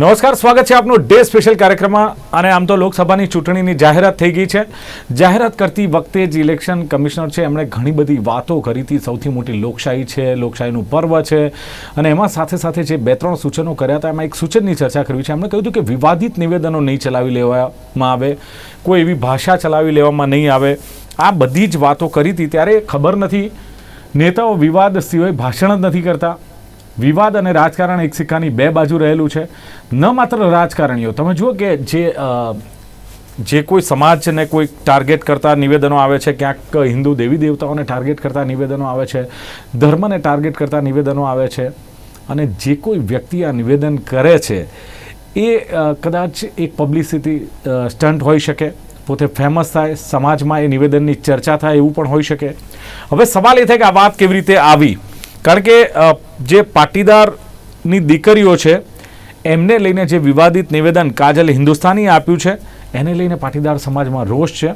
નમસ્કાર, સ્વાગત છે આપનું ડે સ્પેશિયલ કાર્યક્રમમાં. અને આમ તો લોકસભાની ચૂંટણીની જાહેરાત થઈ ગઈ છે. જાહેરાત કરતી વખતે જ ઇલેક્શન કમિશનર છે, એમણે ઘણી બધી વાતો કરી હતી. સૌથી મોટી લોકશાહી છે, લોકશાહીનું પર્વ છે. અને એમાં સાથે સાથે જે બે ત્રણ સૂચનો કર્યા હતા, એમાં એક સૂચનની ચર્ચા કરવી છે. એમણે કહ્યું કે વિવાદિત નિવેદનો નહીં ચલાવી લેવામાં આવે, કોઈ એવી ભાષા ચલાવી લેવામાં નહીં આવે. આ બધી જ વાતો કરી હતી. ત્યારે ખબર નથી, નેતાઓ વિવાદ સિવાય ભાષણ જ નથી કરતા. વિવાદ અને રાજકારણ એક સિક્કાની બે બાજુ રહેલું છે. ન માત્ર રાજકારણીઓ, તમે જુઓ કે જે જે કોઈ સમાજને કોઈ ટાર્ગેટ કરતા નિવેદનો આવે છે, ક્યાંક હિન્દુ દેવી દેવતાઓને ટાર્ગેટ કરતા નિવેદનો આવે છે, ધર્મને ટાર્ગેટ કરતા નિવેદનો આવે છે, અને જે કોઈ વ્યક્તિ આ નિવેદન કરે છે, એ કદાચ એક પબ્લિસિટી સ્ટન્ટ હોઈ શકે, પોતે ફેમસ થાય, સમાજમાં એ નિવેદનની ચર્ચા થાય એવું પણ હોઈ શકે. હવે સવાલ એ થાય કે આ વાત કેવી રીતે આવી? કારણ કે જે પાટીદારની દીકરીઓ છે, એમને લઈને જે વિવાદિત નિવેદન કાજલ હિન્દુસ્તાનીએ આપ્યું છે, એને લઈને પાટીદાર સમાજમાં રોષ છે.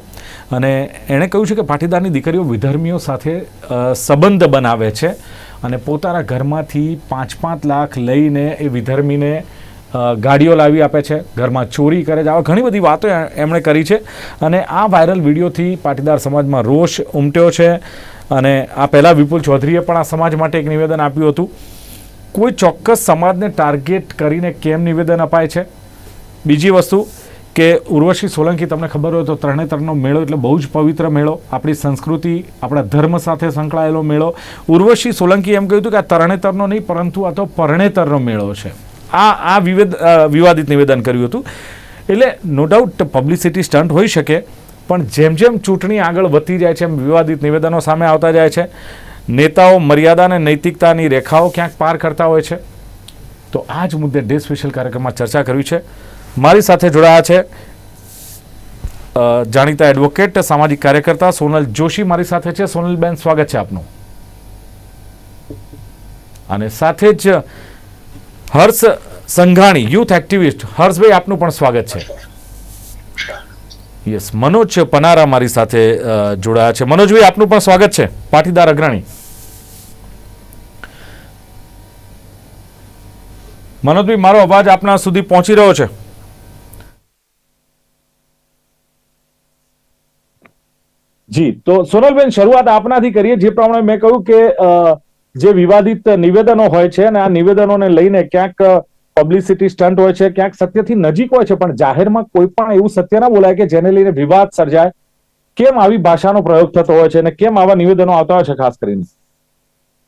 અને એણે કહ્યું છે કે પાટીદારની દીકરીઓ વિધર્મીઓ સાથે સંબંધ બનાવે છે અને પોતાના ઘરમાંથી પાંચ પાંચ લાખ લઈને એ વિધર્મીને ગાડીઓ લાવી આપે છે, ઘરમાં ચોરી કરે છે, આવા ઘણી બધી વાતો એમણે કરી છે. અને આ વાયરલ વિડીયોથી પાટીદાર સમાજમાં રોષ ઉમટ્યો છે. અને આ પહેલાં વિપુલ ચૌધરીએ પણ આ સમાજ માટે એક નિવેદન આપ્યું હતું. કોઈ ચોક્કસ સમાજને ટાર્ગેટ કરીને કેમ નિવેદન અપાય છે? બીજી વસ્તુ કે ઉર્વશી સોલંકી તમને ખબર હોય તો તરણેતરનો મેળો એટલે બહુ જ પવિત્ર મેળો. આપણી સંસ્કૃતિ, આપણા ધર્મ સાથે સંકળાયેલો મેળો. ઉર્વશી સોલંકી એમ કહ્યું હતું કે આ તરણેતરનો નહીં, પરંતુ આ તો પરણેતરનો મેળો છે. આ આ વિવેદ વિવાદિત નિવેદન કર્યું હતું. એટલે નો ડાઉટ પબ્લિસિટી સ્ટન્ટ હોઈ શકે. પણ જેમ જેમ ચૂંટણી આગળ વધતી જાય છે, એમ વિવાદિત નિવેદનો સામે આવતા જાય છે. નેતાઓ મર્યાદા અને નૈતિકતાની રેખાઓ ક્યાંક પાર કરતા હોય છે. તો આ જ મુદ્દે ડે સ્પેશિયલ કાર્યક્રમમાં ચર્ચા કરવી છે. મારી સાથે જોડાયા છે જાણીતા એડવોકેટ, સામાજિક કાર્યકર્તા સોનલ જોશી મારી સાથે છે. સોનલબેન, સ્વાગત છે આપનું. અને સાથે જ હર્ષ સંઘાણી, યુથ એક્ટિવિસ્ટ. હર્ષભાઈ, આપનું પણ સ્વાગત છે. યસ મનોજ પનારા મારી સાથે જોડાયા છે. મનોજભાઈ, આપનું પણ સ્વાગત છે. પાટીદાર અગ્રણી. મનોજભાઈ, મારો અવાજ આપના સુધી પહોંચી રહ્યો છે? જી, તો સોનલબેન, શરૂઆત આપનાથી કરીએ. જે પ્રમાણે મેં કહ્યું કે જે વિવાદિત નિવેદનો હોય છે અને આ નિવેદનોને લઈને ક્યાંક પબ્લિસિટી સ્ટન્ટ હોય છે, ક્યાંક સત્યથી નજીક હોય છે, પણ જાહેરમાં કોઈ પણ એવું સત્ય ના બોલાય કે જેને લઈને વિવાદ સર્જાય, કેમ આવી ભાષાનો પ્રયોગ થતો હોય છે અને કેમ આવા નિવેદનો આવતા હોય છે ખાસ કરીને?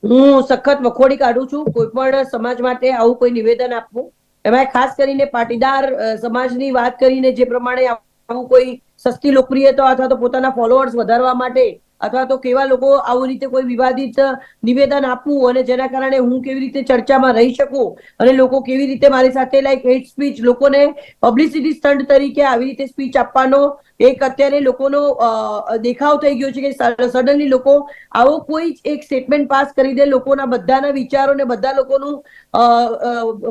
હું સખત વખોડી કાઢું છું, કોઈ પણ સમાજ માટે આવું કોઈ નિવેદન આપવું. એમાં ખાસ કરીને પાટીદાર સમાજની વાત કરીને જે પ્રમાણે આવું કોઈ સસ્તી લોકપ્રિયતા અથવા તો પોતાના ફોલોઅર્સ વધારવા માટે અથવા તો કેવા લોકો આવું રીતે કોઈ વિવાદિત નિવેદન આપવું અને જેના કારણે હું કેવી રીતે ચર્ચામાં રહી શકું અને લોકો કેવી રીતે મારી સાથે લાઈક હેટ સ્પીચ લોકોને પબ્લિસિટી સ્ટન્ટ તરીકે આવી રીતે સ્પીચ આપવાનો, એક અત્યારે લોકોનો દેખાવ થઈ ગયો છે કે સડનલી લોકો આવો કોઈ એક સ્ટેટમેન્ટ પાસ કરી દે, લોકોના બધાના વિચારો ને બધા લોકોનું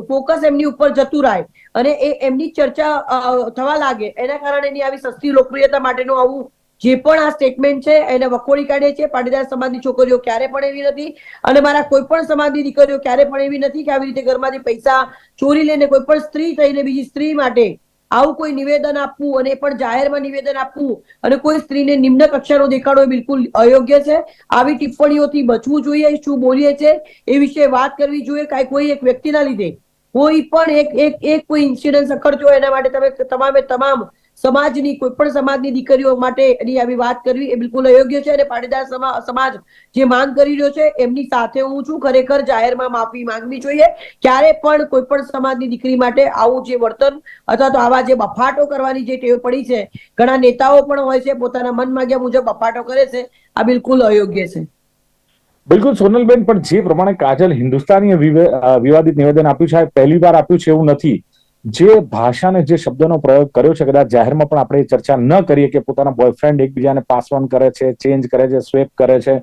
ફોકસ એમની ઉપર જતું રહે અને એ એમની ચર્ચા થવા લાગે. એના કારણે એની આવી સસ્તી લોકપ્રિયતા માટેનું આવું જે પણ આ સ્ટેટમેન્ટ છે, એને વખોડી કાઢે છે. પાટીદાર સમાજની છોકરીઓ ક્યારે પણ એવી નથી. અને મારા કોઈ પણ સમાજની દીકરીઓ ક્યારે પણ એવી નથી કે આવી રીતે ઘરમાંથી પૈસા ચોરી લઈને કોઈ પણ સ્ત્રી થઈને બીજી સ્ત્રી માટે આવું કોઈ નિવેદન આપવું અને પણ જાહેરમાં નિવેદન આપવું અને કોઈ સ્ત્રીને નિમ્ન કક્ષાનો દેખાડો બિલકુલ અયોગ્ય છે. આવી ટિપ્પણીઓથી બચવું જોઈએ, શું બોલીએ છે એ વિશે વાત કરવી જોઈએ. કાંઈ કોઈ એક વ્યક્તિના લીધે. કોઈ પણ એક એક એક કોઈ ઇન્સિડન્સ અખડતો હોય એના માટે તમે તમામે તમામ સમાજની, કોઈ પણ સમાજની દીકરીઓ માટે એની આવી વાત કરવી એ બિલકુલ અયોગ્ય છે અને પાટીદાર સમાજ જે માંગ કરી રહ્યો છે એમની સાથે હું છું. ખરેખર જાહેરમાં માફી માંગવી જોઈએ. ક્યારે પણ કોઈ પણ સમાજની દીકરી માટે આવું જે વર્તન અથવા તો આવા જે બફાટો કરવાની જે ટેવ પડી છે, ઘણા નેતાઓ પણ હોય છે, પોતાના મન માગ્યા મુજબ બફાટો કરે છે. આ બિલકુલ અયોગ્ય છે. બિલકુલ, સોનલબેન, પણ જે પ્રમાણે કાજલ હિન્દુસ્તાનીએ વિવાદિત નિવેદન આપ્યું છે પહેલી વાર આપ્યું છે એવું નથી. જે ભાષાને જે શબ્દનો પ્રયોગ કર્યો છે, કદાચ જાહેરમાં પણ આપણે ચર્ચા ન કરીએ કે પોતાના બોયફ્રેન્ડ એકબીજાને પાસ ઓન કરે છે ચેન્જ કરે છે સ્વેપ કરે છે.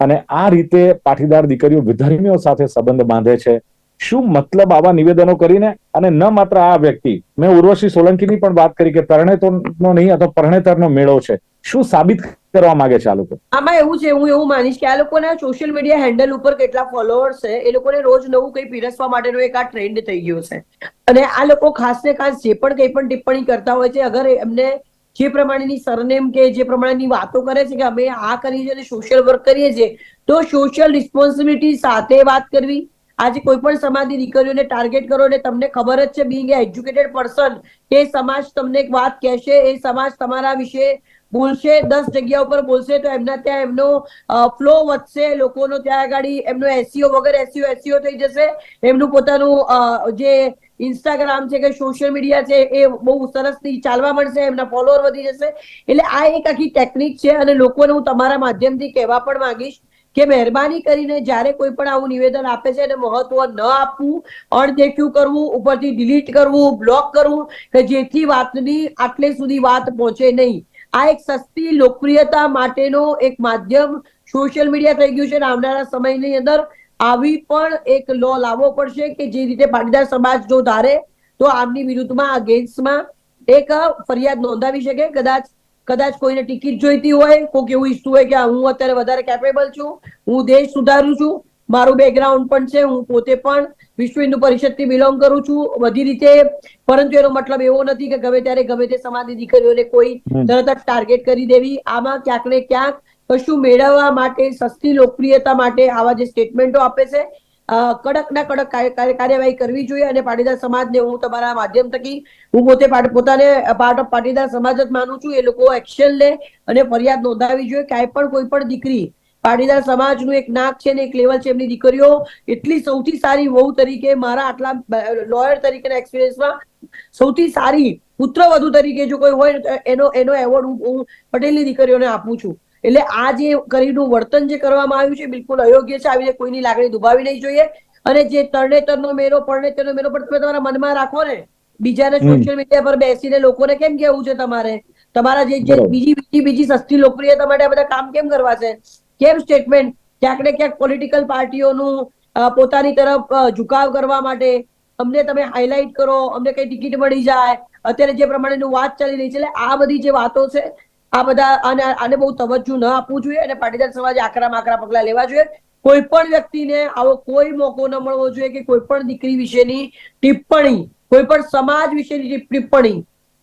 અને આ રીતે પાટીદાર દીકરીઓ વિધર્મીઓ સાથે સંબંધ બાંધે છે. શું મતલબ આવા નિવેદનો કરીને? અને ન માત્ર આ વ્યક્તિ, મેં ઉર્વશી સોલંકીની પણ વાત કરી કે તરણેતરનો નહીં અથવા પરણેતરનો મેળો છે. શું સાબિત કરવા માંગે છે આ લોકો? આમાં એવું છે, હું એવું માનીશ કે આ લોકોના સોશિયલ મીડિયા હેન્ડલ ઉપર કેટલા ફોલોઅર્સ છે, એ લોકોને રોજ નવું કંઈ પીરસવા માટેનો એક આ ટ્રેન્ડ થઈ ગયો છે. અને આ લોકો ખાસ ને ખાસ જે પણ કંઈ પણ ટિપ્પણી કરતા હોય છે, અગર એમને જે પ્રમાણેની સરનેમ કે જે પ્રમાણેની વાતો કરે છે કે અમે આ કરીએ છીએ અને સોશિયલ વર્ક કરીએ છીએ, તો સોશિયલ રિસ્પોન્સિબિલિટી સાથે વાત કરવી, આજે કોઈ પણ સમાજની દીકરીઓને ટાર્ગેટ કરો અને તમને ખબર જ છે બિંગ એજ્યુકેટેડ પર્સન કે સમાજ તમને એક વાત કહેશે, એ સમાજ તમારા વિશે બોલશે, દસ જગ્યા ઉપર બોલશે તો એમના ત્યાં એમનો ફ્લો વધશે, લોકોનો ત્યાં આગળ એમનો એસીઓ વગર એસીઓ એસીઓ થઈ જશે. એમનું પોતાનું જે ઇન્સ્ટાગ્રામ છે કે સોશિયલ મીડિયા છે એ બહુ સરસથી ચાલવા મળશે એમના ફોલોઅર વધી જશે. એટલે આ એક આખી ટેકનિક છે અને લોકોને હું તમારા માધ્યમથી કહેવા પણ માંગીશ કે મહેરબાની કરીને જ્યારે કોઈ પણ આવું નિવેદન આપે છે એને મહત્વ ન આપવું અણદેખ્યું કરવું, ઉપરથી ડિલીટ કરવું બ્લોક કરવું, કે જેથી વાતની આટલે સુધી વાત પહોંચે નહીં. આ એક સસ્તી, લોકપ્રિયતા માટેનો એક માધ્યમ સોશિયલ મીડિયા થઈ ગયું છે અને આવનારા સમયની અંદર આવી પણ એક લો લાવવો પડશે કે જે રીતે પાટીદાર સમાજ જો ધારે તો આમની વિરુદ્ધમાં અગેન્સ્ટમાં એક ફરિયાદ નોંધાવી શકે. કદાચ કદાચ કોઈને ટિકિટ જોઈતી હોય, કોઈક એવું ઈચ્છતું હોય કે હું અત્યારે વધારે કેપેબલ છું, હું દેશ સુધારું છું મારું બેકગ્રાઉન્ડ પણ છે હું પોતે પણ વિશ્વ હિન્દુ પરિષદથી બિલોંગ કરું છું. બધી રીતે પરંતુ એનો મતલબ એવો નથી કે ગમે ત્યારે ગમે તે સમાજની દીકરીઓને કોઈ તરત જ ટાર્ગેટ કરી દેવી. આમાં ક્યાંક ને ક્યાંક કશું મેળવવા માટે સસ્તી લોકપ્રિયતા માટે આવા જે સ્ટેટમેન્ટો આપે છે કડક કડકના કડક કાર્ય- કાર્ય- કાર્યવાહી કરવી જોઈએ અને પાટીદાર સમાજને હું તમારા માધ્યમ થકી હું પોતે પોતાને પાર્ટ ઓફ પાટીદાર સમાજ જ માનું છું. એ લોકો એક્શન લે અને ફરિયાદ નોંધાવી જોઈએ. ક્યાંય પણ કોઈ પણ દીકરી પાટીદાર સમાજનું એક નાક છે ને એક લેવલ છે એમની દીકરીઓ. એટલી સૌથી સારી વહુ તરીકે મારા આટલા લોયર તરીકેના એક્સપિરિયન્સમાં સૌથી સારી પુત્ર વધુ તરીકે જો કોઈ હોય એનો એનો એવોર્ડ હું પટેલની દીકરીઓને આપું છું. એટલે આ જે કરીનું વર્તન જે કરવામાં આવ્યું છે બિલકુલ અયોગ્ય છે. આવી રીતે કોઈની લાગણી દુભાવી નહીં જોઈએ. અને જે તરણેતરનો મેરો પરણેતરનો મેરો પણ તમે તમારા મનમાં રાખો ને. બીજાને સોશિયલ મીડિયા પર બેસીને લોકોને કેમ કેવું છે તમારે? તમારા જે જે બીજી બીજી બીજી સસ્તી લોકપ્રિયતા માટે આ બધા કામ કેમ કરવા છે? કેમ સ્ટેટમેન્ટ ક્યાંક ને ક્યાંક પોલિટિકલ પાર્ટીઓનું પોતાની તરફ ઝુકાવ કરવા માટે અમને તમે હાઇલાઇટ કરો, અમને કઈ ટિકિટ મળી જાય, અત્યારે જે પ્રમાણેનું વાત ચાલી રહી છે, એટલે આ બધી જે વાતો છે, આ બધા, આને આને બહુ તવજ્જુ ન આપવું જોઈએ અને પાટીદાર સમાજે આકરા આકરા પગલા લેવા જોઈએ. કોઈ પણ વ્યક્તિને આવો કોઈ મોકો ન મળવો જોઈએ કે કોઈ પણ દીકરી વિશેની ટિપ્પણી, કોઈ પણ સમાજ વિશેની ટિપ્પણી.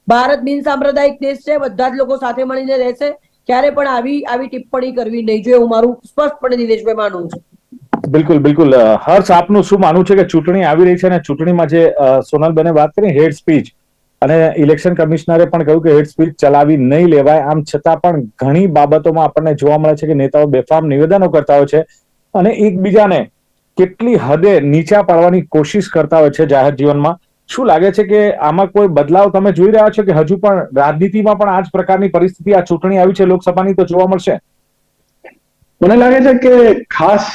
ભારત બિન સાંપ્રદાયિક દેશ છે, બધા જ લોકો સાથે મળીને રહેશે. ક્યારે પણ આવી આવી ટિપ્પણી કરવી નહીં જોઈએ. હું મારું સ્પષ્ટપણે દિનેશભાઈ માનું છું. બિલકુલ બિલકુલ. હર્ષ, આપનું શું માનવું છે કે ચૂંટણી આવી રહી છે અને ચૂંટણીમાં જે સોનલબેને વાત કરી, હેડ સ્પીચ, અને ઇલેક્શન કમિશનરે પણ કહ્યું કે હેડ સ્પીચ ચલાવી નહીં લેવાય. આમ છતાં પણ ઘણી બાબતોમાં આપણને જોવા મળે છે કે નેતાઓ બેફામ નિવેદનો કરતા હોય છે અને એકબીજાને કેટલી હદે નીચા પાડવાની કોશિશ કરતા હોય છે જાહેર જીવનમાં. શું લાગે છે કે આમાં કોઈ બદલાવ તમે જોઈ રહ્યા છો કે હજુ પણ રાજનીતિમાં પણ આ જ પ્રકારની પરિસ્થિતિ, આ ચૂંટણી આવી છે, લોકસભાની તો જોવા મળશે? મને લાગે છે કે ખાસ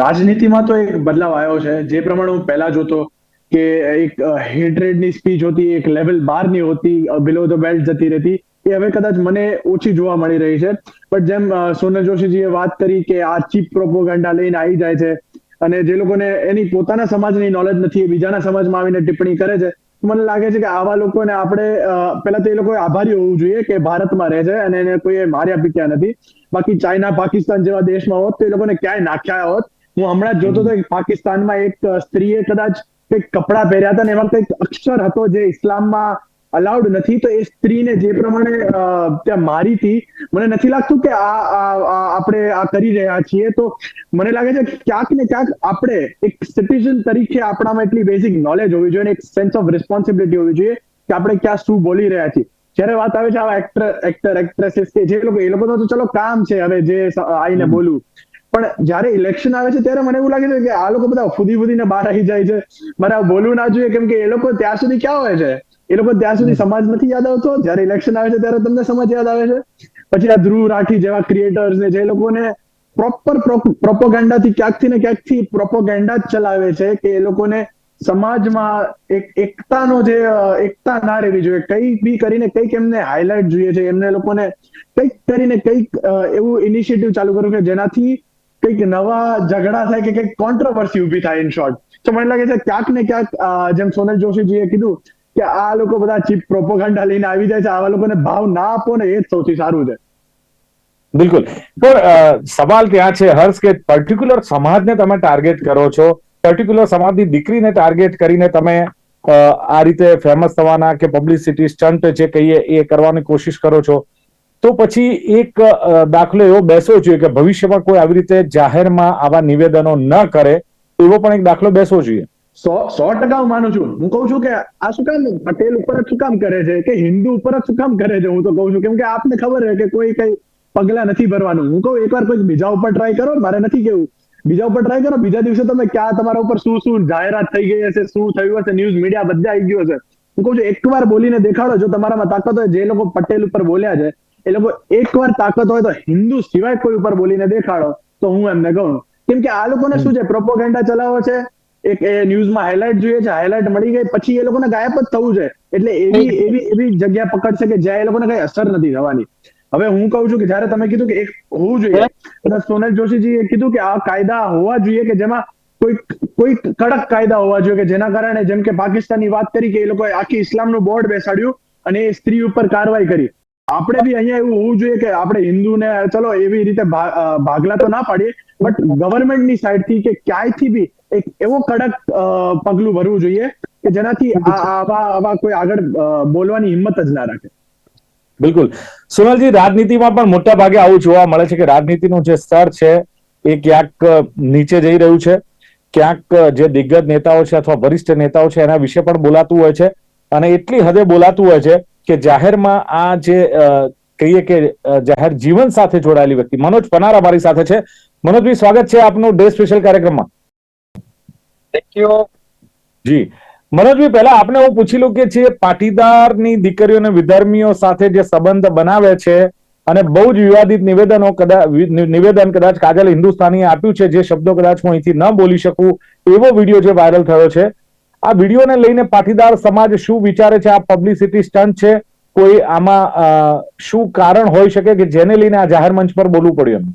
રાજનીતિમાં તો એક બદલાવ આવ્યો છે. જે પ્રમાણે હું પહેલા જોતો કે એક હેટ્રેડની સ્પીચ હોતી, એક લેવલ બારની હોતી બિલો ધ બેલ્ટ જતી રહેતી, એ હવે કદાચ મને ઓછી જોવા મળી રહી છે. પણ જેમ સોનલ જોશીજીએ વાત કરી કે આ ચીપ પ્રોપોગંડા લઈને આવી જાય છે અને જે લોકોને એની પોતાના સમાજની નોલેજ નથી, એ બીજાના સમાજમાં આવીને ટિપ્પણી કરે છે મને લાગે છે કે આવા લોકોને આપણે પહેલા તો એ લોકોએ આભારી હોવું જોઈએ કે ભારતમાં રહે છે અને એને કોઈએ માર્યા પીટ્યા નથી. બાકી ચાઇના, પાકિસ્તાન જેવા દેશમાં હોત તો એ લોકોને ક્યાંય નાખ્યા હોત. હું હમણાં જોતો હતો કે પાકિસ્તાનમાં એક સ્ત્રીએ કદાચ કંઈક કપડાં પહેર્યા હતા ને એમાં કંઈક અક્ષર હતો જે ઇસ્લામમાં અલાઉડ નથી તો એ સ્ત્રીને જે પ્રમાણે ત્યાં મારી હતી મને નથી લાગતું કે આ આપણે આ કરી રહ્યા છીએ. તો મને લાગે છે કે ક્યાંક ને ક્યાંક આપણે એક સિટીઝન તરીકે આપણામાં એટલી બેઝિક નોલેજ હોવી જોઈએ અને એક સેન્સ ઓફ રિસ્પોન્સિબિલિટી હોવી જોઈએ કે આપણે ક્યાં શું બોલી રહ્યા છીએ. જ્યારે વાત આવે છે આવા એક્ટર એક્ટર એક્ટ્રેસીસ કે જે લોકો એ લોકો તો ચલો કામ છે હવે જે આવીને બોલવું પણ જ્યારે ઇલેક્શન આવે છે ત્યારે મને એવું લાગે છે કે આ લોકો બધા ફૂદી ફૂદીને બહાર આવી જાય છે. મારે બોલવું ના જોઈએ કેમ કે એ લોકો ત્યાં સુધી ક્યાં હોય છે? એ લોકો ત્યાં સુધી સમાજ નથી યાદ આવતો. જ્યારે ઇલેક્શન આવે છે ત્યારે તમને સમાજ યાદ આવે છે. પછી આ ધ્રુવ રાઠી જેવા ક્રિએટર્સ ને જે લોકોને પ્રોપર પ્રોપોગેન્ડાથી ક્યાંકથી ને ક્યાંકથી પ્રોપોગેન્ડા જ ચલાવે છે કે એ લોકોને સમાજમાં એક એકતાનો જે એકતા ના રહેવી જોઈએ. કઈ બી કરીને કંઈક એમને હાઇલાઇટ જોઈએ છે. એમને લોકોને કંઈક કરીને કંઈક એવું ઇનિશિયેટિવ ચાલુ કરવું કે જેનાથી કંઈક નવા ઝઘડા થાય કે કંઈક કોન્ટ્રોવર્સી ઊભી થાય ઇન શોર્ટ તો મને લાગે છે ક્યાંક ને ક્યાંક જેમ સોનલ જોશીજીએ કીધું કે આ લોકો બધા ચીપ પ્રોપોગંડા લઈને આવી જાય છે. આવા લોકોને ભાવ ના આપો ને, એ જ સૌથી સારું છે. બિલકુલ. પણ સવાલ ત્યાં છે, હર્ષ, કે પર્ટિક્યુલર સમાજને તમે ટાર્ગેટ કરો છો? પર્ટિક્યુલર સમાજની દીકરીને ટાર્ગેટ કરીને તમે આ રીતે ફેમસ થવાના કે પબ્લિસિટી સ્ટન્ટ જે કહીએ એ કરવાની કોશિશ કરો છો? તો પછી એક દાખલો એવો બેસવો જોઈએ કે ભવિષ્યમાં કોઈ આવી રીતે જાહેરમાં આવા નિવેદનો ન કરે, એવો પણ એક દાખલો બેસવો જોઈએ. સો સો ટકા હું માનું છું. હું કહું છું કે આ શું કામ પટેલ ઉપર જ શું કામ કરે છે કે હિન્દુ ઉપર જ શું કામ કરે છે? હું તો કહું છું કેમ કે આપને ખબર છે કે કોઈ કઈ પગલા નથી ભરવાનું. હું કહું એકવાર કોઈ બીજા ઉપર ટ્રાય કરો મારે નથી કેવું. બીજા ઉપર ટ્રાય કરો, બીજા દિવસે તમે ક્યાં તમારા ઉપર શું શું જાહેરાત થઈ ગઈ હશે, શું થયું હશે ન્યૂઝ મીડિયા બધા આવી ગયું હશે. હું કહું છું એકવાર બોલીને દેખાડો. જો તમારામાં તાકાત હોય, જે લોકો પટેલ ઉપર બોલ્યા છે, એ લોકો એકવાર તાકાત હોય તો હિન્દુ સિવાય કોઈ ઉપર બોલીને દેખાડો તો હું એમને કહું. કેમ કે આ લોકોને શું છે? પ્રોપોગેન્ડા ચલાવો છે એક એ ન્યૂઝમાં હાઇલાઇટ જોઈએ છે. હાઇલાઇટ મળી ગઈ પછી એ લોકોને ગાયબ જ થવું છે. એટલે એવી એવી એવી જગ્યા પકડશે કે જ્યાં એ લોકોને કઈ અસર નથી થવાની. હવે હું કહું છું કે જ્યારે તમે કીધું કે એક હોવું જોઈએ અને સોનલ જોશીજીએ કીધું કે આ કાયદા હોવા જોઈએ કે જેમાં કોઈ કોઈ કડક કાયદા હોવા જોઈએ કે જેના કારણે જેમ કે પાકિસ્તાનની વાત કરી કે એ લોકોએ આખી ઇસ્લામનું બોર્ડ બેસાડ્યું અને એ સ્ત્રી ઉપર કારવાઈ કરી. આપણે બી અહીંયા એવું હોવું જોઈએ કે આપણે હિન્દુને ચલો એવી રીતે ભાગલા તો ના પાડીએ બટ ગવર્મેન્ટની સાઈડથી કે ક્યાંયથી બી એક એવો કડક પગલું ભરવું જોઈએ કે જેનાથી આવા આવા કોઈ આગળ બોલવાની હિંમત જ ના રાખે. બિલકુલ. સોનલજી, રાજનીતિમાં પણ મોટા ભાગે આવું જોવા મળે છે કે રાજનીતિનું જે સ્તર છે એ ક્યાંક નીચે જઈ રહ્યું છે. ક્યાંક જે દિગ્ગજ નેતાઓ છે અથવા વરિષ્ઠ નેતાઓ છે એના વિશે પણ બોલાતું હોય છે. અને એટલી હદે બોલાતું હોય છે કે જાહેરમાં આ જે કહીએ કે જાહેર જીવન સાથે જોડાયેલી વ્યક્તિ, મનોજ પનાર અમારી સાથે છે. મનોજભાઈ સ્વાગત છે આપનું ડે સ્પેશિયલ કાર્યક્રમમાં. Thank you ji. મનોજભાઈ પહેલા આપને હું પૂછી લઉં કે જે પાટીદારની દીકરીઓ અને વિધર્મીઓ સાથે જે સંબંધ બનાવે છે અને બહુ જ વિવાદિત નિવેદનો કદાચ નિવેદન કદાચ કાજલ હિન્દુસ્તાનીએ આપ્યું છે જે શબ્દો કદાચ હું અહીંથી ન બોલી શકું એવો વીડિયો જે વાયરલ થયો છે. આ વિડીયોને લઈને પાટીદાર સમાજ શું વિચારે છે? આ પબ્લિસિટી સ્ટન્ટ છે? કોઈ આમાં શું કારણ હોઈ શકે કે જેને લઈને આ જાહેર મંચ પર બોલવું પડ્યું એમ?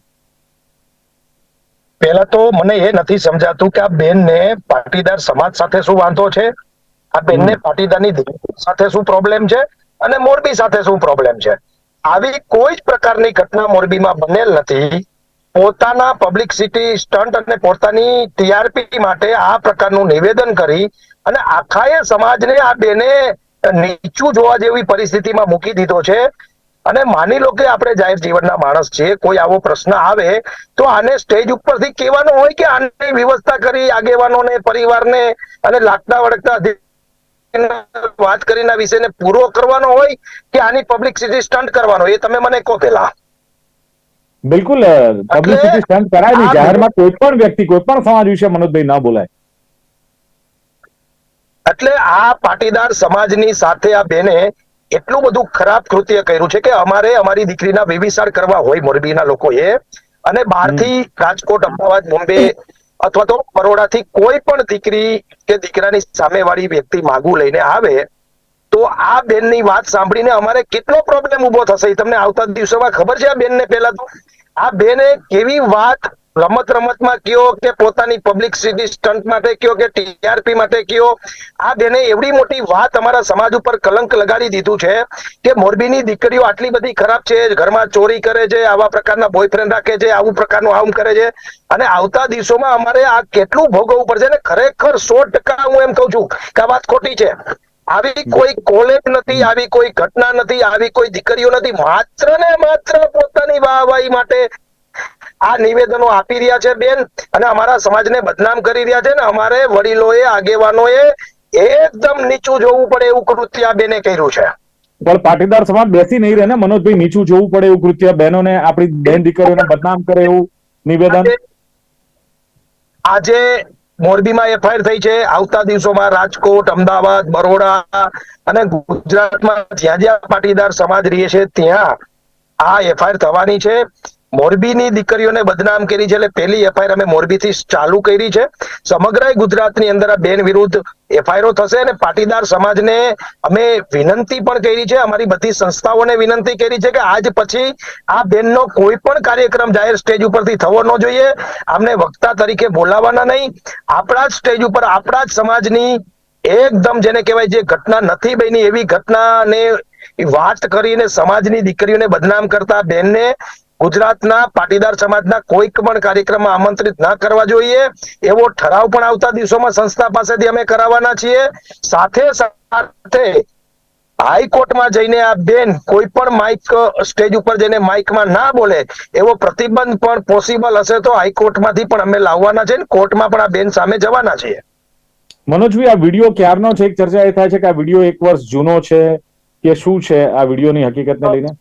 પહેલા તો મને એ નથી સમજાતું કે આ બેનને પાટીદાર સમાજ સાથે શું વાંધો છે? આ બેનને પાટીદારની સાથે શું પ્રોબ્લેમ છે? અને મોરબી સાથે શું પ્રોબ્લેમ છે? આવી કોઈ જ પ્રકારની ઘટના મોરબીમાં બનેલ નથી. પોતાના પબ્લિસિટી સ્ટન્ટ અને પોતાની ટીઆરપી માટે આ પ્રકારનું નિવેદન કરી અને આખાએ સમાજને આ બેને નીચું જોવા જેવી પરિસ્થિતિમાં મૂકી દીધો છે. અને માની લો કે આપણે જાહેર જીવનના માણસ છીએ કોઈ આવો પ્રશ્ન આવે તો આને સ્ટેજ ઉપરથી કહેવાનો હોય કે આની વ્યવસ્થા કરી આગેવાનોને પરિવારને અને લાગતા વળગતા વાત કરીને વિષયને પૂરો કરવાનો હોય કે આની પબ્લિસિટી સ્ટન્ટ કરવાનો એ તમે મને કહો પેલા બિલકુલ પબ્લિસિટી સ્ટન્ટ કરાય નહીં. જાહેરમાં કોઈ પણ વ્યક્તિ કોઈ પણ સમાજ વિશે મનોજભાઈ ના બોલાય. એટલે આ પાટીદાર સમાજની સાથે આ બેને એટલું બધું ખરાબ કૃત્ય કર્યું છે કે અમારે અમારી દીકરીના વિવિસાર કરવા હોય મોરબીના લોકોએ. અને બહારથી રાજકોટ અમદાવાદ બોમ્બે અથવા તો બરોડાથી કોઈ પણ દીકરી કે દીકરાની સામેવાળી વ્યક્તિ માગું લઈને આવે તો આ બેનની વાત સાંભળીને અમારે કેટલો પ્રોબ્લેમ ઊભો થશે તમને આવતા દિવસોમાં ખબર છે આ બેનને પહેલા તો? આ બેને કેવી વાત રમત રમતમાં કયો કે પોતાની પબ્લિસિટી સ્ટન્ટ માટે કયો કે ટીઆરપી માટે કયો, આ બેને એવડી મોટી વાત અમારા સમાજ ઉપર કલંક લગાડી દીધું છે કે મોરબીની દીકરીઓ આટલી બધી ખરાબ છે, ઘરમાં ચોરી કરે છે, આવા પ્રકારના બોયફ્રેન્ડ રાખે છે, આવું પ્રકારનું આમ કરે છે. અને આવતા દિવસોમાં અમારે આ કેટલું ભોગવવું પડશે ને ખરેખર સો ટકા હું એમ કહું છું કે આ વાત ખોટી છે. આવી કોઈ કોલેજ નથી, આવી કોઈ ઘટના નથી, આવી કોઈ દીકરીઓ નથી, માત્ર ને માત્ર પોતાની વાહવાહી માટે આ નિવેદનો આપી રહ્યા છે બેન અને અમારા સમાજને બદનામ કરી રહ્યા છે ને અમારે વડીલોએ આગેવાનોએ એકદમ નીચું જોવું પડે એવું કૃત્ય આ બેને કર્યું છે. પણ પાટીદાર સમાજ બેસી નહીં રહે ને મનોજભાઈ નીચું જોવું પડે એવું કૃત્ય બહેનોને આપણી બહેન દીકરીઓને બદનામ કરે એવું નિવેદન? આજે આજે મોરબીમાં એફઆઈઆર થઈ છે. આવતા દિવસોમાં રાજકોટ અમદાવાદ બરોડા અને ગુજરાતમાં જ્યાં જ્યાં પાટીદાર સમાજ રહે છે ત્યાં આ એફઆઈઆર થવાની છે. મોરબીની દીકરીઓને બદનામ કરી છે. એટલે પહેલી એફઆઈઆર અમે મોરબીથી ચાલુ કરી છે. સમગ્ર ગુજરાતની અંદર આ બેન વિરુદ્ધ એફઆઈઆરો થશે અને પાટીદાર સમાજને અમે વિનંતી પણ કરી છે. અમારી બધી સંસ્થાઓને વિનંતી કરી છે કે આજ પછી આ બેનનો કોઈ પણ કાર્યક્રમ જાહેર સ્ટેજ ઉપરથી થવો ન જોઈએ. આમને વક્તા તરીકે બોલાવવાના નહીં. આપણા જ સ્ટેજ ઉપર, આપણા જ સમાજની એકદમ જેને કહેવાય જે ઘટના નથી બની એવી ઘટનાને વાત કરીને સમાજની દીકરીઓને બદનામ કરતા બેનને ગુજરાતના પાટીદાર સમાજના કોઈક પણ કાર્યક્રમમાં આમંત્રિત ના કરવા જોઈએ એવો ઠરાવ પણ આવતા દિવસોમાં સંસ્થા પાસેથી અમે કરાવવાના છીએ. સાથે સાથે હાઈકોર્ટમાં જઈને આ બેન કોઈ પણ માઇક સ્ટેજ ઉપર જઈને માઇકમાં ના બોલે એવો પ્રતિબંધ પણ પોસિબલ હશે તો હાઈકોર્ટમાંથી પણ અમે લાવવાના છે ને કોર્ટમાં પણ આ બેન સામે જવાના છીએ. મનોજભાઈ આ વીડિયો ક્યારનો છે? એક ચર્ચા એ થાય છે કે આ વીડિયો એક વર્ષ જૂનો છે કે શું છે આ વિડીયોની હકીકતને લઈને?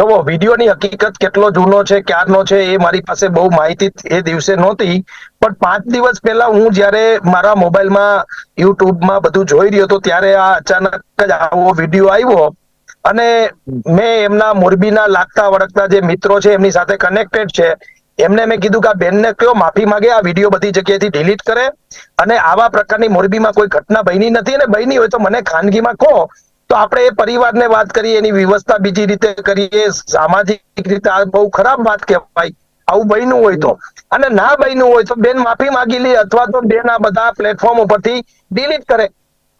જોવો વિડીયોની હકીકત કેટલો જૂનો છે, ક્યારનો છે, એ મારી પાસે બહુ માહિતી એ દિવસે નહોતી. પણ પાંચ દિવસ પહેલા હું જ્યારે મારા મોબાઈલમાં, યુટ્યુબમાં બધું જોઈ રહ્યો હતો, ત્યારે આ અચાનક જ આવો વીડિયો આવ્યો. અને મેં એમના મોરબીના લાગતા વળગતા જે મિત્રો છે, એમની સાથે કનેક્ટેડ છે, એમને મેં કીધું કે આ બેનને કયો માફી માંગે, આ વીડિયો બધી જગ્યાએથી ડિલીટ કરે. અને આવા પ્રકારની મોરબીમાં કોઈ ઘટના બની નથી અને બની હોય તો મને ખાનગીમાં કહો. તો આપણે એ પરિવારને વાત કરીએ, એની વ્યવસ્થા બીજી રીતે કરીએ, સામાજિક રીતે આ બહુ ખરાબ વાત કહેવાય, આવું બન્યું હોય તો. અને ના બન્યું હોય તો બેન માફી માંગી લે અથવા તો બેન આ બધા પ્લેટફોર્મ ઉપરથી ડિલીટ કરે.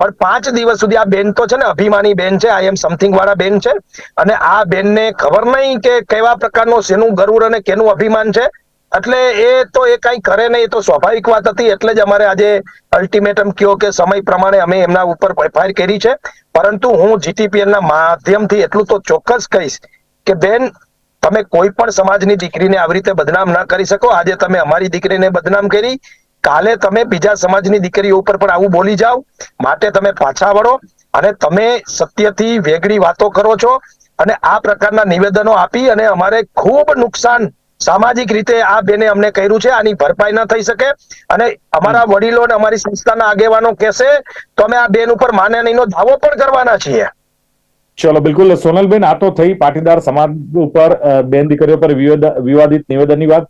પણ પાંચ દિવસ સુધી આ બેન તો છે ને અભિમાની બેન છે આઈ એમ સમથિંગ વાળા બેન છે. અને આ બેનને ખબર નહીં કે કેવા પ્રકારનો શેનું ગરુડ અને કેનું અભિમાન છે. એટલે એ તો એ કઈ કરે નહીં, એ તો સ્વાભાવિક વાત હતી. એટલે જ અમારે આજે અલ્ટિમેટમ કયો કે સમય પ્રમાણે અમે એમના ઉપર એફઆઈઆર કરી છે. પરંતુ હું જીટીપીએલ ના માધ્યમથી એટલું તો ચોક્કસ કહીશ કે બેન, તમે કોઈ પણ સમાજની દીકરીને આવી રીતે બદનામ ના કરી શકો. આજે તમે અમારી દીકરીને બદનામ કરી. કાલે તમે બીજા સમાજની દીકરીઓ ઉપર પણ આવું બોલી જાઓ. માટે તમે પાછા વળો અને તમે સત્યથી વેગળી વાતો કરો છો અને આ પ્રકારના નિવેદનો આપી અને અમારે ખૂબ નુકસાન સામાજિક રીતે આ બેને અમને કર્યું છે આની ભરપાઈ ન થઈ શકે. અને અમારા વડીલો અને અમારી સંસ્થાના આગેવાનો કહેશે તો અમે આ બેન ઉપર માને નહીંનો દાવો પણ કરવાના છીએ. ચલો બિલકુલ. સોનલબેન આ તો થઈ પાટીદાર સમાજ ઉપર બેન દીકરીઓ પર વિવાદ- વિવાદિત નિવેદનની વાત.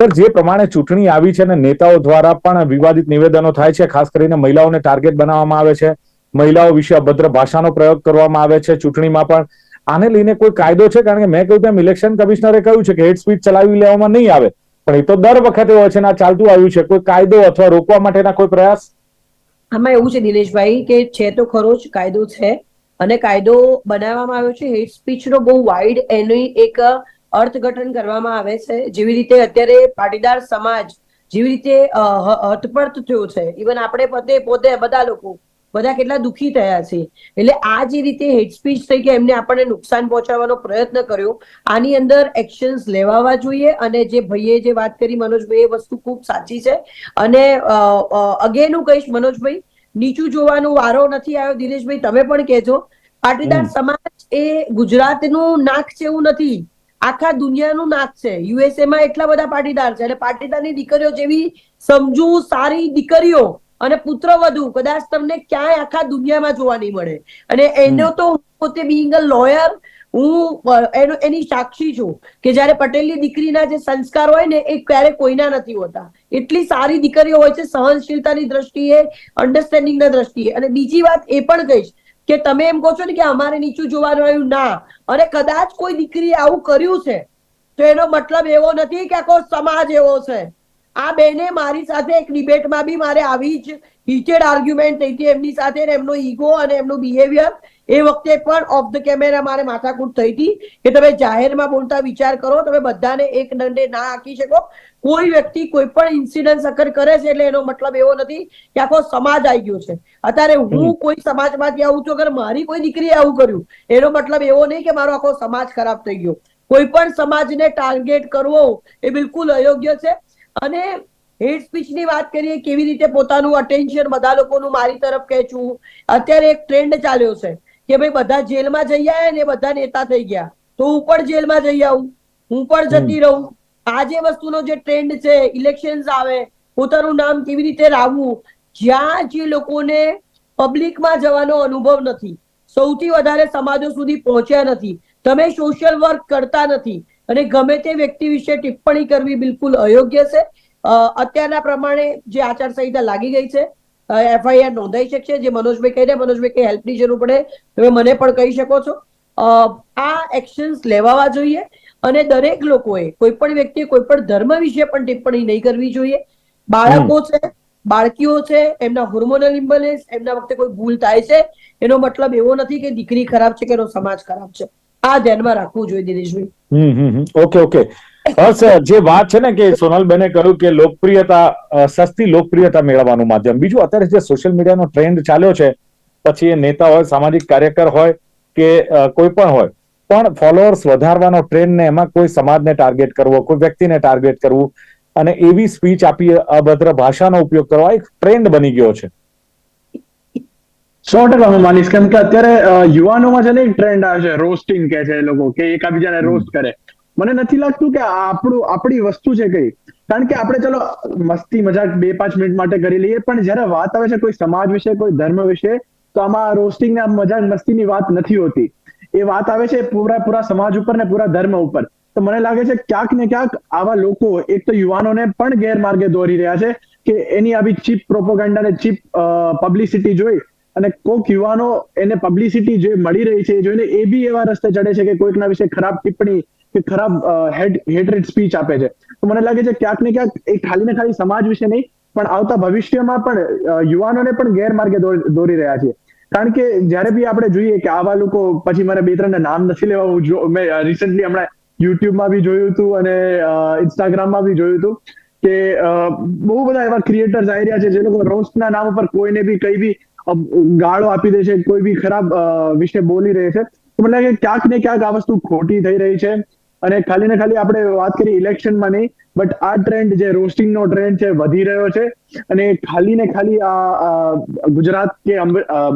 સર જે પ્રમાણે ચૂંટણી આવી છે અને નેતાઓ દ્વારા પણ વિવાદિત નિવેદનો થાય છે ખાસ કરીને મહિલાઓને ટાર્ગેટ બનાવવામાં આવે છે મહિલાઓ વિશે અભદ્ર ભાષાનો પ્રયોગ કરવામાં આવે છે ચૂંટણીમાં પણ. આને લઈને કોઈ કાયદો છે? કારણ કે મેં કહ્યું તેમ ઇલેક્શન કમિશનરે કહ્યું છે કે હેડ સ્પીચ ચલાવી લેવામાં નહીં આવે. પણ એ તો દર વખતે હોય છે આ ચાલતું આવ્યું છે. કોઈ કાયદો અથવા રોકવા માટેના કોઈ પ્રયાસ? આમાં એવું છે દિનેશભાઈ કે છે તો ખરો જ કાયદો છે અને કાયદો બનાવવામાં આવ્યો છે. હેટ સ્પીચ નો બહુ વાઇડ એની એક અર્થઘટન કરવામાં આવે છે. જેવી રીતે અત્યારે પાટીદાર સમાજ જેવી રીતે અ, હ- થયો છે. ઇવન આપણે પોતે પોતે બધા લોકો બધા કેટલા દુઃખી થયા છે. એટલે આ જે રીતે હેટ સ્પીચ થઈ કે એમને આપણને નુકસાન પહોંચાડવાનો પ્રયત્ન કર્યો આની અંદર એક્શન્સ લેવાવા જોઈએ અને જે ભાઈએ જે વાત કરી મનોજભાઈ એ વસ્તુ ખૂબ સાચી છે. અને અગેન હું કહીશ મનોજભાઈ નીચું જોવાનો વારો નથી આવ્યો. દિનેશભાઈ તમે પણ કહેજો. પાટીદાર સમાજ એ ગુજરાતનું નાક છે એવું નથી. આખા દુનિયાનું નાક છે. યુએસએમાં એટલા બધા પાટીદાર છે. અને પાટીદારની દીકરીઓ જેવી સમજુ સારી દીકરીઓ અને પુત્રવધુ કદાચ તમને ક્યાંય આખા દુનિયામાં જોવા નહીં મળે. અને એનો તો હું પોતે બિંગ અ લોયર હું એનો એની સાક્ષી છું કે જ્યારે પટેલની દીકરીના જે સંસ્કાર હોય ને એ ક્યારે કોઈના નથી હોતા. એટલી સારી દીકરીઓ હોય છે સહનશીલતાની દ્રષ્ટિએ અન્ડરસ્ટેન્ડિંગના દ્રષ્ટિએ. અને બીજી વાત એ પણ કહીશ કે તમે એમ કહો છો ને કે અમારે નીચું જોવાનું આવ્યું ના. અને કદાચ કોઈ દીકરીએ આવું કર્યું છે તો એનો મતલબ એવો નથી કે આખો સમાજ એવો છે. આ બેને મારી સાથે એક ડિબેટમાં બી મારે આવી જ હીટેડ આર્ગ્યુમેન્ટ થઈ હતી. એમની સાથે ને એમનો ઈગો અને એમનું બિહેવિયર એ વખતે પણ ઓફ ધ કેમેરા મારે માથાકૂટ થઈ હતી કે તમે જાહેરમાં બોલતા વિચાર કરો તમે બધાને એક દંડે ના આંકી શકો. કોઈ વ્યક્તિ કોઈ પણ ઇન્સિડન્સ અકર કરે છે એટલે એનો મતલબ એવો નથી કે આખો સમાજ આવી ગયો છે. અત્યારે હું કોઈ સમાજમાંથી આવું છું અગર મારી કોઈ દીકરીએ આવું કર્યું એનો મતલબ એવો નહીં કે મારો આખો સમાજ ખરાબ થઈ ગયો. કોઈ પણ સમાજને ટાર્ગેટ કરવો એ બિલકુલ અયોગ્ય છે. અને હેડ સ્પીચની વાત કરીએ કેવી રીતે પોતાનું અટેન્શન બધા લોકોનું મારી તરફ ખેંચવું અત્યારે એક ટ્રેન્ડ ચાલ્યો છે કે ભાઈ બધા જેલમાં જઈ આવ્યા ને બધા નેતા થઈ ગયા. તો હું પણ જેલમાં જઈ આવું હું પણ જતી રહું. આ જે વસ્તુનો જે ટ્રેન્ડ છે ઇલેક્શન્સ આવે પોતાનું નામ કેવી રીતે લાવવું જ્યાં જે લોકોને પબ્લિકમાં જવાનો અનુભવ નથી સૌથી વધારે સમાજો સુધી પહોંચ્યા નથી. તમે સોશિયલ વર્ક કરતા નથી. અને ગમે તે વ્યક્તિ વિશે ટિપ્પણી કરવી બિલકુલ અયોગ્ય છે. અત્યારના પ્રમાણે જે આચારસંહિતા લાગી ગઈ છે એફઆઈઆર નોંધાઈ શકશે જે મનોજભાઈ કહી રહ્યા મનોજભાઈ કઈ હેલ્પની જરૂર પડે તમે મને પણ કહી શકો છો. આ એક્શન્સ લેવાવા જોઈએ અને દરેક લોકોએ કોઈ પણ વ્યક્તિએ કોઈ પણ ધર્મ વિશે પણ ટિપ્પણી નહીં કરવી જોઈએ. બાળકો છે બાળકીઓ છે એમના હોર્મોનલ ઇમ્બેલેન્સ એમના વખતે કોઈ ભૂલ થાય છે એનો મતલબ એવો નથી કે દીકરી ખરાબ છે કે એનો સમાજ ખરાબ છે. આ ધ્યાનમાં રાખવું જોઈએ દિનેશભાઈ. Okay okay. હર્ષ જે વાત છે ને કે સોનલબેને કહ્યું કે લોકપ્રિયતા સસ્તી લોકપ્રિયતા મેળવવાનું માધ્યમ. બીજું, અત્યારે જે સોશિયલ મીડિયાનો ટ્રેન્ડ ચાલ્યો છે, પછી એ નેતા હોય, સામાજિક કાર્યકર હોય કે કોઈ પણ હોય, પણ ફોલોઅર્સ વધારવાનો ટ્રેન્ડ ને એમાં કોઈ સમાજને ટાર્ગેટ કરવો, કોઈ વ્યક્તિને ટાર્ગેટ કરવું અને એવી સ્પીચ આપી અભદ્ર ભાષાનો ઉપયોગ કરવો એક ટ્રેન્ડ બની ગયો છે. સો ટકા હું માનીશ. કેમ કે અત્યારે યુવાનોમાં છે ને એક ટ્રેન્ડ આવે છે રોસ્ટિંગ કે છે એ લોકો કે એકબીજાને રોસ્ટ કરે. મને નથી લાગતું કે આપણું આપણી વસ્તુ છે કઈ. કારણ કે આપણે ચલો મસ્તી મજાક બે પાંચ મિનિટ માટે કરી લઈએ પણ જ્યારે વાત આવે છે કોઈ સમાજ વિશે કોઈ ધર્મ વિશે તો આમાં રોસ્ટિંગ ને મજાક મસ્તીની વાત નથી હોતી. એ વાત આવે છે પૂરા પૂરા સમાજ ઉપર ને પૂરા ધર્મ ઉપર. તો મને લાગે છે ક્યાંક ને ક્યાંક આવા લોકો એક તો યુવાનોને પણ ગેરમાર્ગે દોરી રહ્યા છે કે એની આવી ચીપ પ્રોપોગેન્ડા ને ચીપ પબ્લિસિટી જોઈ અને કોઈક યુવાનો એને પબ્લિસિટી જે મળી રહી છે જોઈને એ બી એવા રસ્તે ચડે છે કે કોઈકના વિશે ખરાબ ટિપ્પણી કે ખરાબ હેટરેડ સ્પીચ આપે છે. તો મને લાગે છે ક્યાંક ને ક્યાંક એ ખાલી ને ખાલી સમાજ વિશે નહીં, પણ આવતા ભવિષ્યમાં પણ યુવાનોને પણ ગેરમાર્ગે દોરી રહ્યા છે. કારણ કે જ્યારે બી આપણે જોઈએ કે આવા લોકો, પછી મારે બે ત્રણ નામ નથી લેવા હું મેં રિસેન્ટલી હમણાં યુટ્યુબમાં બી જોયું હતું અને ઇન્સ્ટાગ્રામમાં બી જોયું હતું કે બહુ બધા એવા ક્રિએટર્સ આવી રહ્યા છે જે લોકો રોસ્ટના નામ ઉપર કોઈને બી, કઈ બી ગાળો આપી દે છે કોઈ બી ખરાબ વિશે બોલી રહે છે તો મને લાગે ક્યાંક ને ક્યાંક આ વસ્તુ ખોટી થઈ રહી છે અને ખાલી ને ખાલી આપણે વાત કરી ઇલેક્શનમાં નહીં બટ આ ટ્રેન્ડ જે રોસ્ટિંગ નો ટ્રેન્ડ છે વધી રહ્યો છે અને ખાલી ને ખાલી આ ગુજરાત કે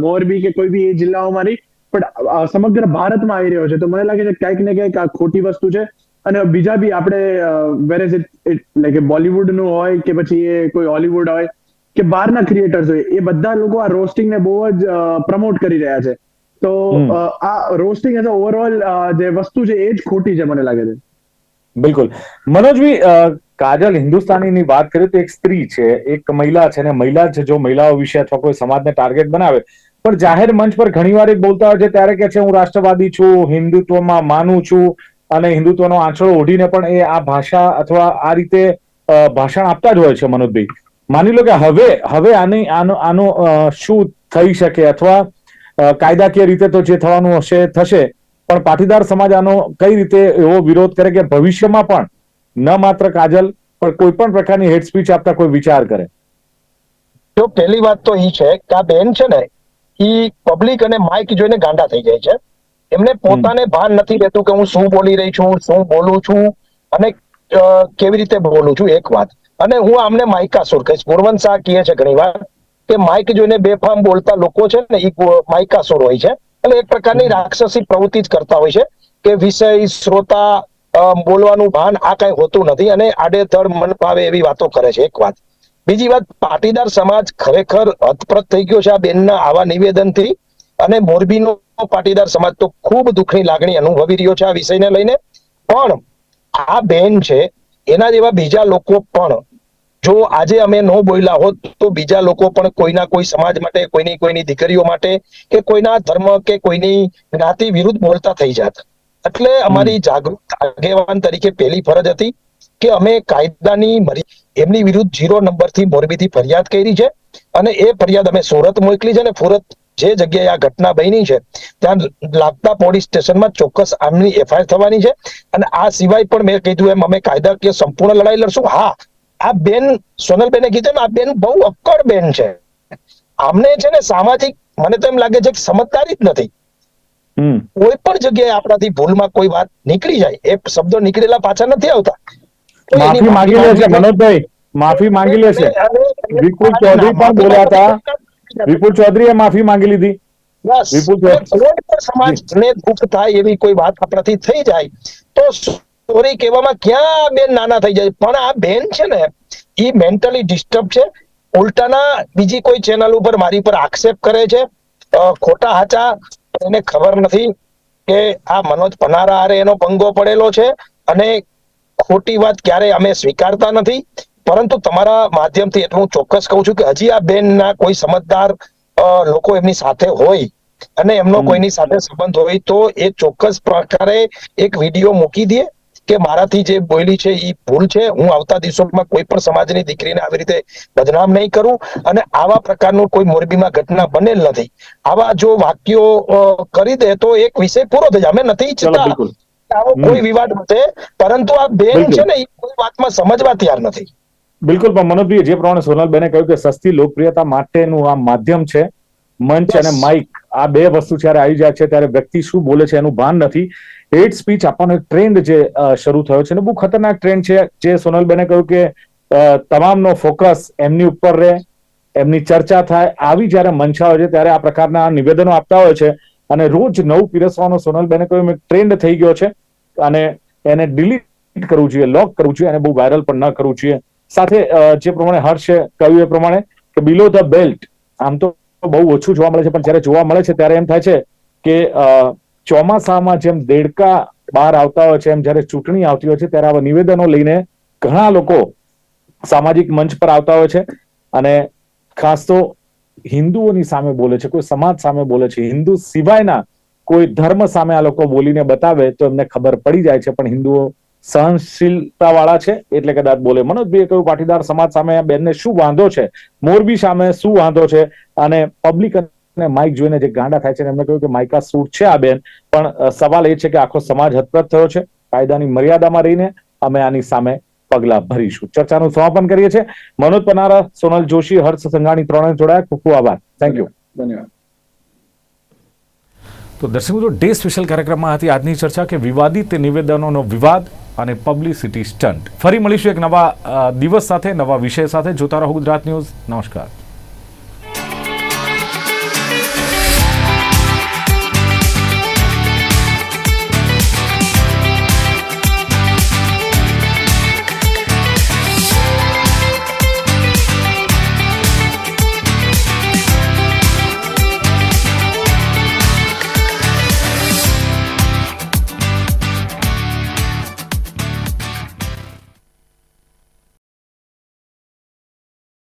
મોરબી કે કોઈ બી એ જિલ્લાઓમાં નહીં પણ સમગ્ર ભારતમાં આવી રહ્યો છે તો મને લાગે છે ક્યાંક ને ક્યાંક આ ખોટી વસ્તુ છે અને બીજા બી આપણે વેરેઝ એટલે કે બોલિવૂડનું હોય કે પછી એ કોઈ હોલીવુડ હોય કે બહારના ક્રિએટર્સ હોય એ બધા લોકો આ રોસ્ટિંગ ને બહુ જ પ્રમોટ કરી રહ્યા છે. તો આ રોસ્ટિંગ એઝ ઓવરઓલ જે વસ્તુ છે એ જ ખોટી છે મને લાગે છે. બિલકુલ. મનોજભાઈ કાજલ હિન્દુસ્તાનીની વાત કરીએ તો એક સ્ત્રી છે એક મહિલા છે અને મહિલા છે જો મહિલાઓ વિશે અથવા કોઈ સમાજને ટાર્ગેટ બનાવે પણ જાહેર મંચ પર ઘણીવાર એ બોલતા હોય છે ત્યારે કે છે હું રાષ્ટ્રવાદી છું હિન્દુત્વમાં માનું છું અને હિન્દુત્વનો આંચળો ઓઢીને પણ એ આ ભાષા અથવા આ રીતે ભાષણ આપતા જ હોય છે મનોજભાઈ. માની લો કે હવે હવે આની, આનો આનો શું થઈ શકે અથવા કાયદાકીય રીતે તો જે થવાનું હશે, થશે. પણ પાટીદાર સમાજ આનો કઈ રીતે એવો વિરોધ કરે કે ભવિષ્યમાં પણ ન માત્ર કાજલ, પણ કોઈ પણ પ્રકારની હેડ સ્પીચ આપતા કોઈ વિચાર કરે? જો પહેલી વાત તો એ છે કે આ બેન છે ને એ પબ્લિક અને માઇક જોઈને ગાંડા થઈ જાય છે. એમને પોતાને ભાન નથી રહેતું કે હું શું બોલી રહી છું, શું બોલું છું, અને કેવી રીતે બોલું છું, એક વાત. અને હું આમને માઇકાસુર કહીશ ગુણવંત શાહ કહે છે ઘણીવાર કે માઇક જોઈને બેફામ બોલતા લોકો છે ને એ માઇકાસુર હોય છે. એટલે એક પ્રકારની રાક્ષસી પ્રવૃત્તિ જ કરતા હોય છે કે વિષય, શ્રોતા બોલવાનું ભાન આ કઈ હોતું નથી અને આડેધડ મન ફાવે એવી વાતો કરે છે. એક વાત. બીજી વાત, પાટીદાર સમાજ ખરેખર હતપ્રત થઈ ગયો છે આ બેનના આવા નિવેદનથી અને મોરબીનો પાટીદાર સમાજ તો ખૂબ દુઃખની લાગણી અનુભવી રહ્યો છે આ વિષયને લઈને. પણ આ બેન છે, એના જેવા બીજા લોકો પણ જો આજે અમે ન બોલ્યા હોત તો બીજા લોકો પણ કોઈના કોઈ સમાજ માટે કોઈની કોઈની દીકરીઓ માટે કે કોઈના ધર્મ કે કોઈની જ્ઞાતિ વિરુદ્ધ બોલતા થઈ જાત. એટલે અમારી જાગૃત આગેવાન તરીકે પહેલી ફરજ હતી કે અમે કાયદાની એમની વિરુદ્ધ જીરો નંબરથી મોરબીથી ફરિયાદ કરી છે અને એ ફરિયાદ અમે સુરત મોકલી છે અને સુરત જે જગ્યાએ આ ઘટના બની છે ત્યાં લાગતા પોલીસ સ્ટેશનમાં ચોક્કસ આમની એફઆઈઆર થવાની છે અને આ સિવાય પણ મેં કીધું એમ અમે કાયદાકીય સંપૂર્ણ લડાઈ લડશું. હા આ બેન સોનલબેને કીધું આ બેન બહુ અક્કડ બેન છે. આમને છે ને સામાજિક મને તો એમ લાગે છે કે સમજદારી જ નથી. કોઈ પણ જગ્યાએ આપણાથી ભૂલમાં કોઈ વાત નીકળી જાય એ શબ્દો નીકળેલા પાછા નથી આવતા. માફી માંગી લે છે મનોજભાઈ. માફી માંગી લે છે વિપુલ ચૌધરી પણ બોલ્યા હતા. વિપુલ ચૌધરીએ માફી માંગી લીધી. બસ. વિપુલ એટલે ચૌધરી- કોઈ પણ સમાજને દુઃખ થાય એવી કોઈ વાત આપણાથી થઈ જાય તો સોરી કહેવામાં ક્યાં બેન નાના થઈ જાય. પણ આ બેન છે ને એ મેન્ટલી ડિસ્ટર્બ છે. ઉલટાના બીજી કોઈ ચેનલ ઉપર મારી પર આક્ષેપ કરે છે. ખોટા હાચા. એને ખબર નથી કે આ મનોજ પનારા હારે એનો પંગો પડેલો છે અને ખોટી વાત ક્યારે અમે સ્વીકારતા નથી. પરંતુ તમારા માધ્યમથી એટલું ચોક્કસ કહું છું કે હજી આ બેનના કોઈ સમજદાર લોકો એમની સાથે હોય અને એમનો કોઈની સાથે સંબંધ હોય તો એ ચોક્કસ પ્રકારે એક વીડિયો મૂકી દે. કે મારાથી જે બોલી છે એ ભૂલ છે હું આવતા દિવસોમાં કોઈ પણ સમાજની દીકરીને આવી રીતે બદનામ નહીં કરું અને આવા પ્રકારનું કોઈ મોરબીમાં ઘટના બનેલ નથી. આવા જો વાક્યો કરી દે તો એક વિષય પૂરો થઈ જાય. અમે નથી ઈચ્છતા આવો કોઈ વિવાદ વધે પરંતુ આ બેન છે ને એ કોઈ વાતમાં સમજવા તૈયાર નથી. બિલકુલ પણ મનોજભાઈ જે પ્રમાણે સોનલબેને કહ્યું કે સસ્તી લોકપ્રિયતા માટેનું આ માધ્યમ છે મંચ અને માઇક આ બે વસ્તુ જ્યારે આવી જાય છે ત્યારે વ્યક્તિ શું બોલે છે એનું ભાન નથી. હેટ સ્પીચ આપવાનો એક ટ્રેન્ડ જે શરૂ થયો છે. અને બહુ ખતરનાક ટ્રેન્ડ છે. જે સોનલબેને કહ્યું કે તમામનો ફોકસ એમની ઉપર રહે, એમની ચર્ચા થાય. આવી જ્યારે મંશા હોય છે, ત્યારે આ પ્રકારના નિવેદનો આપતા હોય છે. અને રોજ નવું પીરસવાનો સોનલબેને કહ્યું, એક ટ્રેન્ડ થઈ ગયો છે. અને એને ડિલીટ કરવું જોઈએ લોક કરવું જોઈએ અને બહુ વાયરલ પણ ન કરવું જોઈએ. સાથે જે પ્રમાણે હર્ષે કહ્યું એ પ્રમાણે કે બિલો ધ બેલ્ટ આમ તો બહુ ઓછું જોવા મળે છે, પણ જ્યારે જોવા મળે છે, ત્યારે એમ થાય છે કે ચોમાસામાં જેમ દેડકા બહાર આવતા હોય છે, એમ જ્યારે ચૂંટણી આવતી હોય છે, ત્યારે આવા નિવેદનો લઈને ઘણા લોકો સામાજિક મંચ પર આવતા હોય છે અને ખાસ તો હિન્દુઓની સામે બોલે છે, કોઈ સમાજ સામે બોલે છે. હિન્દુ સિવાયના કોઈ ધર્મ સામે આ લોકો બોલીને બતાવે તો એમને ખબર પડી જાય છે, પણ હિન્દુઓ સહનશીલતા વાળા છે એટલે કદાચ બોલે. મનોજભાઈએ કહ્યું, પાટીદાર સમાજ સામે આ બેનને શું વાંધો છે? મોરબી સામે શું વાંધો છે? અને પબ્લિક અને માઇક જોઈને જે ગાંડા થાય છે એમને કહ્યું કે માઇકા સૂટ છે આ બેન. પણ સવાલ એ છે કે આખો સમાજ હતપ્રત થયો છે. કાયદાની મર્યાદામાં રહીને અમે આની સામે પગલા ભરીશું. ચર્ચાનું સમાપન કરીએ છીએ. મનોજ પનારા સોનલ જોશી હર્ષ સંઘાણી ત્રણે જોડાયા. ખૂબ ખૂબ આભાર. થેન્ક યુ ધન્યવાદ. તો દર્શક મિત્રો ડે સ્પેશિયલ કાર્યક્રમમાં હતી આજની ચર્ચા કે વિવાદિત નિવેદનોનો વિવાદ અને પબ્લિસિટી સ્ટન્ટ. ફરી મળીશું એક નવા દિવસ સાથે નવા વિષય સાથે. જોતા રહો ગુજરાત ન્યૂઝ. નમસ્કાર.